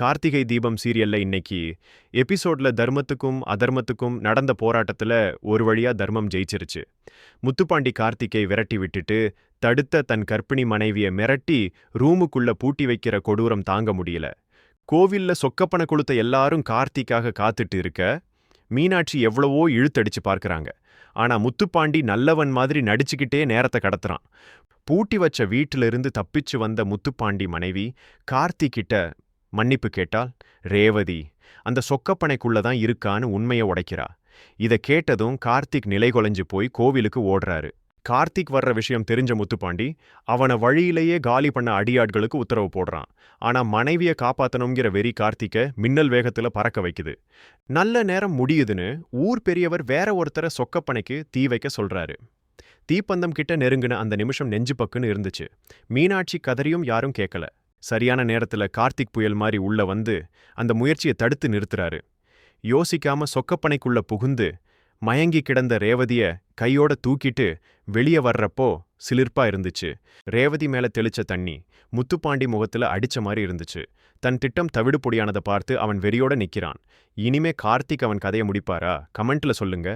கார்த்திகை தீபம் சீரியல்ல இன்னைக்கு எபிசோட்ல தர்மத்துக்கும் அதர்மத்துக்கும் நடந்த போராட்டத்துல ஒரு வழியா தர்மம் ஜெயிச்சிருச்சு. முத்துப்பாண்டி கார்த்திகை விரட்டி விட்டுட்டு தடுத்த தன் கர்ப்பிணி மனைவிய மிரட்டி ரூமுக்குள்ள பூட்டி வைக்கிற கொடூரம் தாங்க முடியல. கோவில்ல சொக்கப்பன கொளுத்த எல்லாரும் கார்த்திக்காக காத்துட்டு இருக்க மீனாட்சி எவ்வளவோ இழுத்தடிச்சு பார்க்கறாங்க. ஆனா முத்துப்பாண்டி நல்லவன் மாதிரி நடிச்சுக்கிட்டே நேரத்தை கடத்துறான். பூட்டி வச்ச வீட்டிலிருந்து தப்பிச்சு வந்த முத்துப்பாண்டி மனைவி கார்த்திகிட்ட மன்னிப்பு கேட்டால் ரேவதி அந்த சொக்கப்பனைக்குள்ள தான் இருக்கான்னு உண்மையை உடைக்கிறா. இத கேட்டதும் கார்த்திக் நிலைகுலைஞ்சு போய் கோவிலுக்கு ஓடுறாரு. கார்த்திக் வர்ற விஷயம் தெரிஞ்ச முத்துப்பாண்டி அவன வழியிலேயே காலி பண்ண அடியாட்களுக்கு உத்தரவு போடுறான். ஆனா மனைவிய காப்பாத்தணுங்கிற வெறி கார்த்திக்க மின்னல் வேகத்துல பறக்க வைக்குது. நல்ல நேரம் முடியுதுன்னு ஊர் பெரியவர் வேற ஒருத்தரை சொக்கப்பனைக்கு தீ வைக்க சொல்றாரு. தீப்பந்தம் கிட்ட நெருங்கின அந்த நிமிஷம் நெஞ்சு பக்குன்னு இருந்துச்சு. மீனாட்சி கதறியும் யாரும் கேட்கல சரியான நேரத்துல கார்த்திக் புயல் மாதிரி உள்ள வந்து அந்த முயற்சியை தடுத்து நிறுத்துறாரு. யோசிக்காம சொக்கப்பனைக்குள்ள புகுந்து மயங்கி கிடந்த ரேவதிய கையோட தூக்கிட்டு வெளியே வர்றப்போ சிலிர்ப்பா இருந்துச்சு. ரேவதி மேல தெளிச்ச தண்ணி முத்துப்பாண்டி முகத்துல அடிச்ச மாதிரி இருந்துச்சு. தன் திட்டம் தவிடு பொடியானதை பார்த்து அவன் வெறியோட நிக்கிறான். இனிமே கார்த்திக் அவன் கதையை முடிப்பாரா? கமெண்ட்ல சொல்லுங்க.